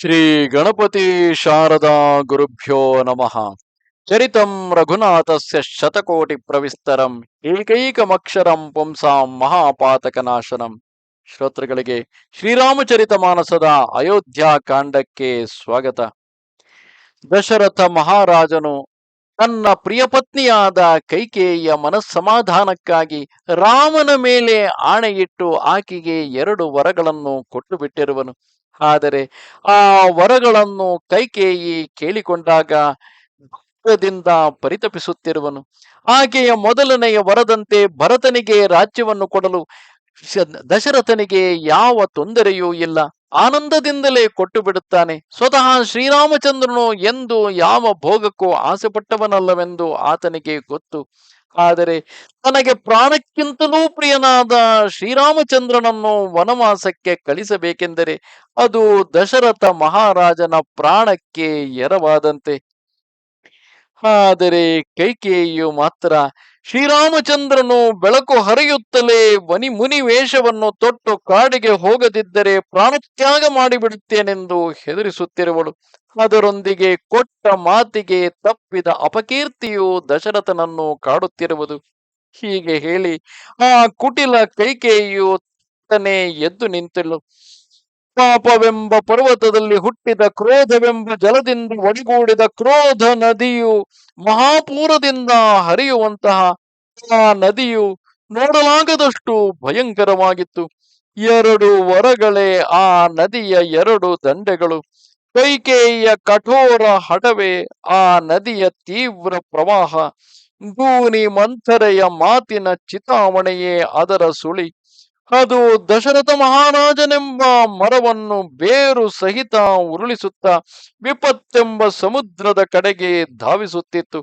ಶ್ರೀ ಗಣಪತಿ ಶಾರದಾ ಗುರುಭ್ಯೋ ನಮಃ. ಚರಿತಂ ರಘುನಾಥಸ್ಯ ಶತಕೋಟಿ ಪ್ರವಿಸ್ತರಂ, ಏಕೈಕಮಕ್ಷರಂ ಪುಂಸಾಂ ಮಹಾಪಾತಕನಾಶನಂ. ಶ್ರೋತೃಗಳಿಗೆ ಶ್ರೀರಾಮಚರಿತ ಮಾನಸದ ಅಯೋಧ್ಯ ಕಾಂಡಕ್ಕೆ ಸ್ವಾಗತ. ದಶರಥ ಮಹಾರಾಜನು ತನ್ನ ಪ್ರಿಯಪತ್ನಿಯಾದ ಕೈಕೇಯಿಯ ಮನಸ್ಸಮಾಧಾನಕ್ಕಾಗಿ ರಾಮನ ಮೇಲೆ ಆಣೆಯಿಟ್ಟು ಆಕೆಗೆ ಎರಡು ವರಗಳನ್ನು ಕೊಟ್ಟು ಬಿಟ್ಟಿರುವನು. ಆದರೆ ಆ ವರಗಳನ್ನು ಕೈಕೇಯಿ ಕೇಳಿಕೊಂಡಾಗ ದುಃಖದಿಂದ ಪರಿತಪಿಸುತ್ತಿರುವನು. ಆಕೆಯ ಮೊದಲನೆಯ ವರದಂತೆ ಭರತನಿಗೆ ರಾಜ್ಯವನ್ನು ಕೊಡಲು ದಶರಥನಿಗೆ ಯಾವ ತೊಂದರೆಯೂ ಇಲ್ಲ. ಆನಂದದಿಂದಲೇ ಕೊಟ್ಟು ಬಿಡುತ್ತಾನೆ ಸ್ವತಃ ಶ್ರೀರಾಮಚಂದ್ರನು ಎಂದು ಯಾವ ಭೋಗಕ್ಕೂ ಆಸೆಪಟ್ಟವನಲ್ಲವೆಂದು ಆತನಿಗೆ ಗೊತ್ತು. ಆದರೆ ತನಗೆ ಪ್ರಾಣಕ್ಕಿಂತಲೂ ಪ್ರಿಯನಾದ ಶ್ರೀರಾಮಚಂದ್ರನನ್ನು ವನವಾಸಕ್ಕೆ ಕಳಿಸಬೇಕೆಂದರೆ ಅದು ದಶರಥ ಮಹಾರಾಜನ ಪ್ರಾಣಕ್ಕೆ ಎರವಾದಂತೆ. ಆದರೆ ಕೈಕೇಯಿಯು ಮಾತ್ರ ಶ್ರೀರಾಮಚಂದ್ರನು ಬೆಳಕು ಹರಿಯುತ್ತಲೇ ವನಿ ಮುನಿ ವೇಷವನ್ನು ತೊಟ್ಟು ಕಾಡಿಗೆ ಹೋಗದಿದ್ದರೆ ಪ್ರಾಣತ್ಯಾಗ ಮಾಡಿಬಿಡುತ್ತೇನೆಂದು ಹೆದರಿಸುತ್ತಿರುವಳು. ಅದರೊಂದಿಗೆ ಕೊಟ್ಟ ಮಾತಿಗೆ ತಪ್ಪಿದ ಅಪಕೀರ್ತಿಯು ದಶರಥನನ್ನು ಕಾಡುತ್ತಿರುವುದು. ಹೀಗೆ ಹೇಳಿ ಆ ಕುಟಿಲ ಕೈಕೇಯಿಯು ತನೇ ಎದ್ದು ನಿಂತಳು ಪಾಪವೆಂಬ ಪರ್ವತದಲ್ಲಿ ಹುಟ್ಟಿದ ಕ್ರೋಧವೆಂಬ ಜಲದಿಂದ ಒಡಿಗೂಡಿದ ಕ್ರೋಧ ನದಿಯು ಮಹಾಪೂರದಿಂದ ಹರಿಯುವಂತಹ ಆ ನದಿಯು ನೋಡಲಾಗದಷ್ಟು ಭಯಂಕರವಾಗಿತ್ತು. ಎರಡು ವರಗಳೇ ಆ ನದಿಯ ಎರಡು ದಂಡೆಗಳು. ಕೈಕೇಯಿಯ ಕಠೋರ ಹಡವೆ ಆ ನದಿಯ ತೀವ್ರ ಪ್ರವಾಹ. ಗೂನಿ ಮಂಥರೆಯ ಮಾತಿನ ಚಿತಾವಣೆಯೇ ಅದರ ಸುಳಿ. ಅದು ದಶರಥ ಮಹಾರಾಜನೆಂಬ ಮರವನ್ನು ಬೇರು ಸಹಿತ ಉರುಳಿಸುತ್ತಾ ವಿಪತ್ತೆಂಬ ಸಮುದ್ರದ ಕಡೆಗೆ ಧಾವಿಸುತ್ತಿತ್ತು.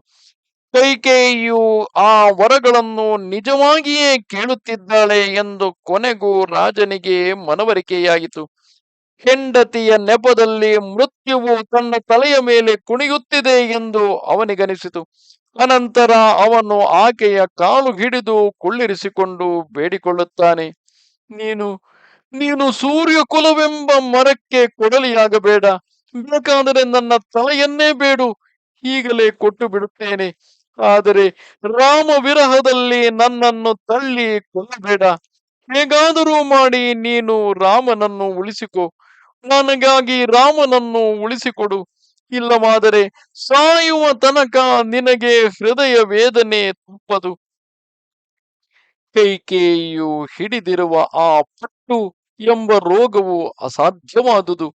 ಕೈಕೇಯಿಯು ಆ ವರಗಳನ್ನು ನಿಜವಾಗಿಯೇ ಕೇಳುತ್ತಿದ್ದಾಳೆ ಎಂದು ಕೊನೆಗೂ ರಾಜನಿಗೆ ಮನವರಿಕೆಯಾಯಿತು. ಹೆಂಡತಿಯ ನೆಪದಲ್ಲಿ ಮೃತ್ಯುವು ತನ್ನ ತಲೆಯ ಮೇಲೆ ಕುಣಿಯುತ್ತಿದೆ ಎಂದು ಅವನಿಗನಿಸಿತು. ಅನಂತರ ಅವನು ಆಕೆಯ ಕಾಲು ಹಿಡಿದು ಕುಳ್ಳಿರಿಸಿಕೊಂಡು ಬೇಡಿಕೊಳ್ಳುತ್ತಾನೆ. ನೀನು ನೀನು ಸೂರ್ಯಕುಲವೆಂಬ ಮರಕ್ಕೆ ಕೊಡಲಿಯಾಗಬೇಡ. ಬೇಕಾದರೆ ನನ್ನ ತಲೆಯನ್ನೇ ಬೇಡು. ಈಗಲೇ ಕೊಟ್ಟು ಬಿಡುತ್ತೇನೆ. ಆದರೆ ರಾಮ ವಿರಹದಲ್ಲಿ ನನ್ನನ್ನು ತಳ್ಳಿ ಕೊಲ್ಲಬೇಡ. ಹೇಗಾದರೂ ಮಾಡಿ ನೀನು ರಾಮನನ್ನು ಉಳಿಸಿಕೊ. ನನಗಾಗಿ ರಾಮನನ್ನು ಉಳಿಸಿಕೊಡು. ಇಲ್ಲವಾದರೆ ಸಾಯುವ ತನಕ ನಿನಗೆ ಹೃದಯ ವೇದನೆ ತುಪ್ಪದು. ಕೈಕೇಯು ಹಿಡಿದಿರುವ ಆ ಪಟ್ಟು ಎಂಬ ರೋಗವು ಅಸಾಧ್ಯವಾದುದು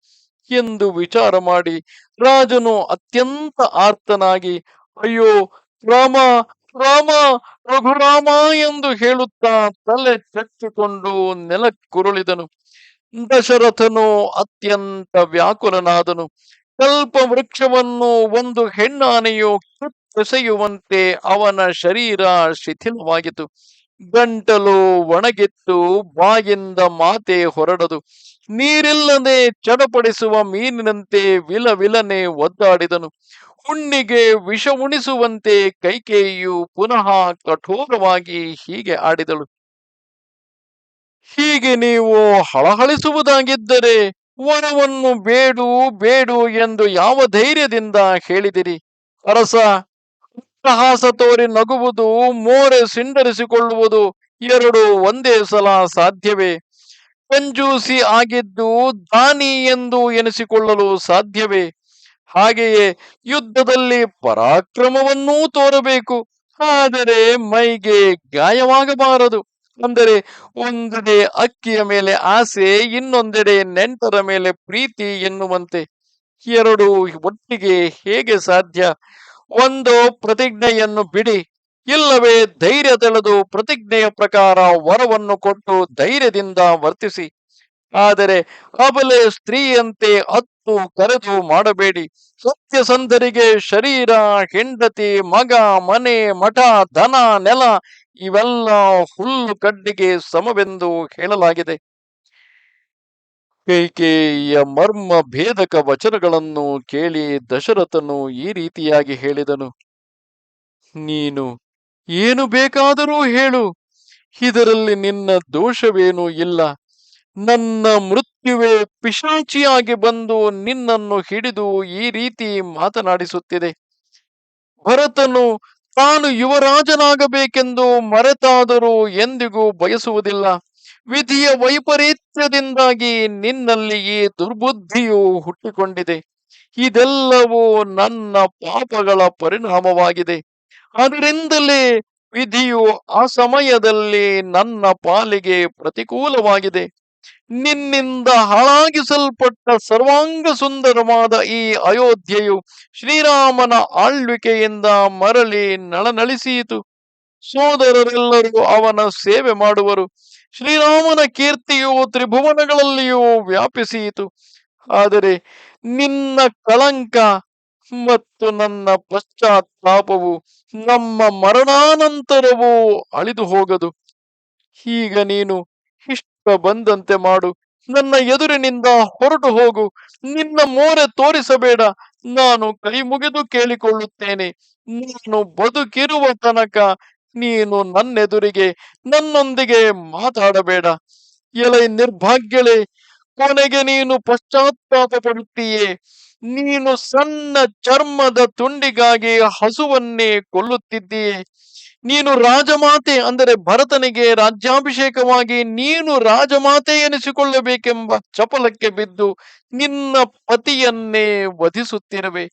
ಎಂದು ವಿಚಾರ ಮಾಡಿ ರಾಜನು ಅತ್ಯಂತ ಆರ್ತನಾಗಿ, ಅಯ್ಯೋ, ರಾಮ ರಾಮ, ರಘುರಾಮ ಎಂದು ಹೇಳುತ್ತಾ ತಲೆ ಚಚ್ಚಿಕೊಂಡು ನೆಲಕ್ಕುರುಳಿದನು. ದಶರಥನು ಅತ್ಯಂತ ವ್ಯಾಕುಲನಾದನು. ಕಲ್ಪ ವೃಕ್ಷವನ್ನು ಒಂದು ಹೆಣ್ಣಾನೆಯು ಕಿತ್ತೆಸೆಯುವಂತೆ ಅವನ ಶರೀರ ಶಿಥಿಲವಾಗಿತ್ತು. ಗಂಟಲು ಒಣಗಿತ್ತು, ಬಾಯಿಂದ ಮಾತೆ ಹೊರಡದು. ನೀರಿಲ್ಲದೆ ಚಡಪಡಿಸುವ ಮೀನಿನಂತೆ ವಿಲ ವಿಲನೆ ಒದ್ದಾಡಿದನು. ಹುಣ್ಣಿಗೆ ವಿಷ ಉಣಿಸುವಂತೆ ಕೈಕೇಯಿಯು ಪುನಃ ಕಠೋರವಾಗಿ ಹೀಗೆ ಆಡಿದಳು. ಹೀಗೆ ನೀವು ಹಳಹಳಿಸುವುದಾಗಿದ್ದರೆ ವರವನ್ನು ಬೇಡು ಬೇಡು ಎಂದು ಯಾವ ಧೈರ್ಯದಿಂದ ಹೇಳಿದಿರಿ? ಅರಸ ಅಟ್ಟಹಾಸ ತೋರಿ ನಗುವುದು, ಮೋರೆ ಸಿಂಡರಿಸಿಕೊಳ್ಳುವುದು ಎರಡು ಒಂದೇ ಸಲ ಸಾಧ್ಯವೇ? ಕಂಜೂಸಿ ಆಗಿದ್ದು ದಾನಿ ಎಂದು ಎನಿಸಿಕೊಳ್ಳಲು ಸಾಧ್ಯವೇ? ಹಾಗೆಯೇ ಯುದ್ಧದಲ್ಲಿ ಪರಾಕ್ರಮವನ್ನೂ ತೋರಬೇಕು, ಆದರೆ ಮೈಗೆ ಗಾಯವಾಗಬಾರದು. ಅಂದರೆ ಒಂದೆಡೆ ಅಕ್ಕಿಯ ಮೇಲೆ ಆಸೆ, ಇನ್ನೊಂದೆಡೆ ನೆಂಟರ ಮೇಲೆ ಪ್ರೀತಿ ಎನ್ನುವಂತೆ. ಎರಡು ಒಟ್ಟಿಗೆ ಹೇಗೆ ಸಾಧ್ಯ? ಒಂದು ಪ್ರತಿಜ್ಞೆಯನ್ನು ಬಿಡಿ. ಇಲ್ಲವೇ ಧೈರ್ಯ ತೆಳೆದು ಪ್ರತಿಜ್ಞೆಯ ಪ್ರಕಾರ ವರವನ್ನು ಕೊಟ್ಟು ಧೈರ್ಯದಿಂದ ವರ್ತಿಸಿ. ಆದರೆ ಅಬಲೆ ಸ್ತ್ರೀಯಂತೆ ಹತ್ತು ಕರೆದು ಮಾಡಬೇಡಿ. ಸತ್ಯಸಂಧರಿಗೆ ಶರೀರ, ಹೆಂಡತಿ, ಮಗ, ಮನೆ, ಮಠ ಧನ ನೆಲ ಇವೆಲ್ಲ ಹುಲ್ಲು ಕಡ್ಡಿಗೆ ಸಮವೆಂದು ಹೇಳಲಾಗಿದೆ. ಕೈಕೇಯ ಮರ್ಮ ಭೇದಕ ವಚನಗಳನ್ನು ಕೇಳಿ ದಶರಥನು ಈ ರೀತಿಯಾಗಿ ಹೇಳಿದನು. ನೀನು ಏನು ಬೇಕಾದರೂ ಹೇಳು. ಇದರಲ್ಲಿ ನಿನ್ನ ದೋಷವೇನೂ ಇಲ್ಲ. ನನ್ನ ಮೃತ್ಯುವೆ ಪಿಶಾಚಿಯಾಗಿ ಬಂದು ನಿನ್ನನ್ನು ಹಿಡಿದು ಈ ರೀತಿ ಮಾತನಾಡಿಸುತ್ತಿದೆ. ಭರತನು, ತಾನು ಯುವರಾಜನಾಗಬೇಕೆಂದು ಮರೆತಾದರೂ ಎಂದಿಗೂ ಬಯಸುವುದಿಲ್ಲ. ವಿಧಿಯ ವೈಪರೀತ್ಯದಿಂದಾಗಿ ನಿನ್ನಲ್ಲಿ ಈ ದುರ್ಬುದ್ಧಿಯು ಹುಟ್ಟಿಕೊಂಡಿದೆ. ಇದೆಲ್ಲವೂ ನನ್ನ ಪಾಪಗಳ ಪರಿಣಾಮವಾಗಿದೆ. ಅದರಿಂದಲೇ ವಿಧಿಯು ಆ ಸಮಯದಲ್ಲಿ ನನ್ನ ಪಾಲಿಗೆ ಪ್ರತಿಕೂಲವಾಗಿದೆ. ನಿನ್ನಿಂದ ಹಾಳಾಗಿಸಲ್ಪಟ್ಟ ಸರ್ವಾಂಗ ಸುಂದರವಾದ ಈ ಅಯೋಧ್ಯೆಯು ಶ್ರೀರಾಮನ ಆಳ್ವಿಕೆಯಿಂದ ಮರಳಿ ನಳನಳಿಸಿಯಿತು. ಸೋದರರೆಲ್ಲರೂ ಅವನ ಸೇವೆ ಮಾಡುವರು. ಶ್ರೀರಾಮನ ಕೀರ್ತಿಯು ತ್ರಿಭುವನಗಳಲ್ಲಿಯೂ ವ್ಯಾಪಿಸಿಯಿತು. ಆದರೆ ನಿನ್ನ ಕಳಂಕ ಮತ್ತು ನನ್ನ ಪಶ್ಚಾತ್ತಾಪವು ನಮ್ಮ ಮರಣಾನಂತರವೂ ಅಳಿದು ಹೋಗದು ಈಗ ನೀನು ಬಂದಂತೆ ಮಾಡು. ನನ್ನ ಎದುರಿನಿಂದ ಹೊರಟು ಹೋಗು. ನಿನ್ನ ಮೋರೆ ತೋರಿಸಬೇಡ. ನಾನು ಕೈ ಮುಗಿದು ಕೇಳಿಕೊಳ್ಳುತ್ತೇನೆ. ನಾನು ಬದುಕಿರುವ ತನಕ ನೀನು ನನ್ನೆದುರಿಗೆ, ನನ್ನೊಂದಿಗೆ ಮಾತಾಡಬೇಡ. ಎಲೆ ನಿರ್ಭಾಗ್ಯಳೆ, ಕೊನೆಗೆ ನೀನು ಪಶ್ಚಾತ್ತಾಪ ಪಡುತ್ತೀಯೇ ನೀನು ಸಣ್ಣ ಚರ್ಮದ ತುಂಡಿಗಾಗಿ ಹಸುವನ್ನೇ ಕೊಲ್ಲುತ್ತಿದ್ದೀಯೆ. ನೀನು ರಾಜಮಾತೆ ಅಂದರೆ ಭರತನಿಗೆ ರಾಜ್ಯಾಭಿಷೇಕವಾಗಿ ನೀನು ರಾಜಮಾತೆ ಎನಿಸಿಕೊಳ್ಳಬೇಕೆಂಬ ಚಪಲಕ್ಕೆ ಬಿದ್ದು ನಿನ್ನ ಪತಿಯನ್ನೇ ವಧಿಸುತ್ತಿರುವೆ.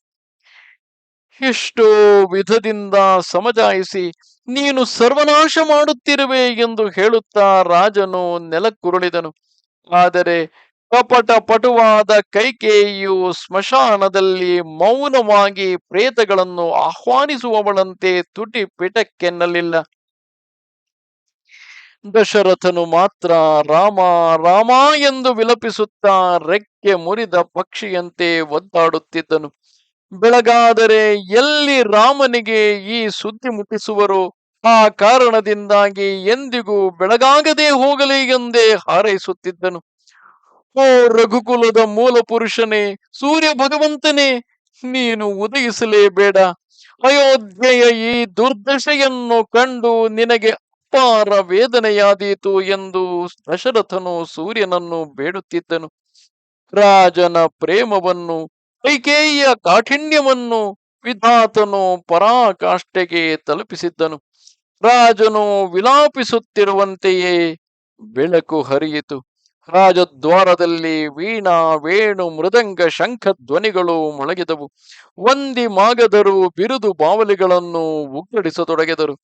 ಎಷ್ಟೋ ವಿಧದಿಂದ ಸಮಜಾಯಿಸಿ ನೀನು ಸರ್ವನಾಶ ಮಾಡುತ್ತಿರುವೆ ಎಂದು ಹೇಳುತ್ತಾ ರಾಜನು ನೆಲಕ್ಕುರುಳಿದನು. ಆದರೆ ಕಪಟ ಪಟುವಾದ ಕೈಕೇಯಿಯು ಸ್ಮಶಾನದಲ್ಲಿ ಮೌನವಾಗಿ ಪ್ರೇತಗಳನ್ನು ಆಹ್ವಾನಿಸುವವಳಂತೆ ತುಟಿ ಪಿಟಕ್ಕೆನ್ನಲಿಲ್ಲ. ದಶರಥನು ಮಾತ್ರ ರಾಮ ರಾಮ ಎಂದು ವಿಲಪಿಸುತ್ತಾ ರೆಕ್ಕೆ ಮುರಿದ ಪಕ್ಷಿಯಂತೆ ಒದ್ದಾಡುತ್ತಿದ್ದನು. ಬೆಳಗಾದರೆ ಎಲ್ಲಿ ರಾಮನಿಗೆ ಈ ಸುದ್ದಿ ಮುಟ್ಟಿಸುವರು? ಆ ಕಾರಣದಿಂದಾಗಿ ಎಂದಿಗೂ ಬೆಳಗಾಗದೆ ಹೋಗಲಿ ಎಂದೇ ಹಾರೈಸುತ್ತಿದ್ದನು. ಓ ರಘುಕುಲದ ಮೂಲ ಪುರುಷನೇ, ಸೂರ್ಯ ಭಗವಂತನೇ, ನೀನು ಉದಯಿಸಲೇಬೇಡ. ಅಯೋಧ್ಯೆಯ ಈ ದುರ್ದಶೆಯನ್ನು ಕಂಡು ನಿನಗೆ ಅಪಾರ ವೇದನೆಯಾದೀತು ಎಂದು ದಶರಥನು ಸೂರ್ಯನನ್ನು ಬೇಡುತ್ತಿದ್ದನು. ರಾಜನ ಪ್ರೇಮವನ್ನು ಕೈಕೇಯಿಯ ಕಾಠಿಣ್ಯವನ್ನು ವಿಧಾತನು ಪರಾಕಾಷ್ಠೆಗೆ ತಲುಪಿಸಿದ್ದನು. ರಾಜನು ವಿಲಾಪಿಸುತ್ತಿರುವಂತೆಯೇ ಬೆಳಕು ಹರಿಯಿತು. ರಾಜದ್ವಾರದಲ್ಲಿ ವೀಣಾ, ವೇಣು, ಮೃದಂಗ, ಶಂಖ ಧ್ವನಿಗಳು ಮೊಳಗಿದವು. ವಂದಿ ಮಾಗದರು ಬಿರುದು ಬಾವಲಿಗಳನ್ನು ಉಗ್ಗಡಿಸತೊಡಗಿದರು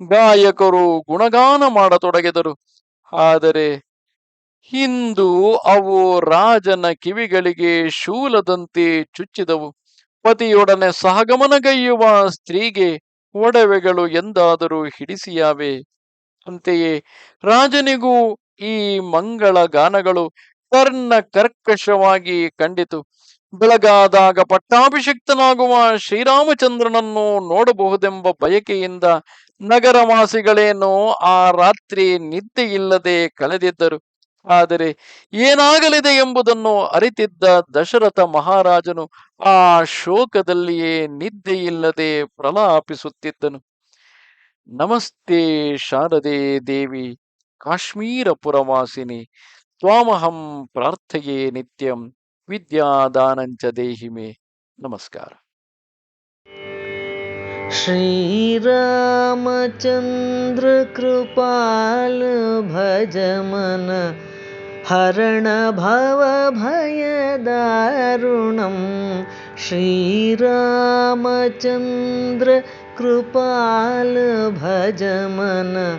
ಗಾಯಕರು ಗುಣಗಾನ ಮಾಡತೊಡಗಿದರು. ಆದರೆ ಹಿಂದು ಅವು ರಾಜನ ಕಿವಿಗಳಿಗೆ ಶೂಲದಂತೆ ಚುಚ್ಚಿದವು. ಪತಿಯೊಡನೆ ಸಹಗಮನಗೈಯುವ ಸ್ತ್ರೀಗೆ ಒಡವೆಗಳು ಎಂದಾದರೂ ಹಿಡಿಸಿಯಾವೆ. ಅಂತೆಯೇ ರಾಜನಿಗೂ ಈ ಮಂಗಳ ಗಾನಗಳು ಕರ್ಣ ಕರ್ಕಶವಾಗಿ ಕಂಡಿತು. ಬೆಳಗಾದಾಗ ಪಟ್ಟಾಭಿಷಿಕ್ತನಾಗುವ ಶ್ರೀರಾಮಚಂದ್ರನನ್ನು ನೋಡಬಹುದೆಂಬ ಬಯಕೆಯಿಂದ ನಗರವಾಸಿಗಳೇನು ಆ ರಾತ್ರಿ ನಿದ್ದೆಯಿಲ್ಲದೆ ಕಳೆದಿದ್ದರು. ಆದರೆ ಏನಾಗಲಿದೆ ಎಂಬುದನ್ನು ಅರಿತಿದ್ದ ದಶರಥ ಮಹಾರಾಜನು ಆ ಶೋಕದಲ್ಲಿಯೇ ನಿದ್ದೆಯಿಲ್ಲದೆ ಪ್ರಲಾಪಿಸುತ್ತಿದ್ದನು. ನಮಸ್ತೆ ಶಾರದೆ ದೇವಿ. काश्मीरपुरवासिनि त्वामहं प्रार्थये नित्यं विद्यादानञ्च देहि मे। नमस्कार। श्रीरामचन्द्रकृपालभजम हरण भवभयदारुणं श्रीरामचन्द्रकृपाल भजमन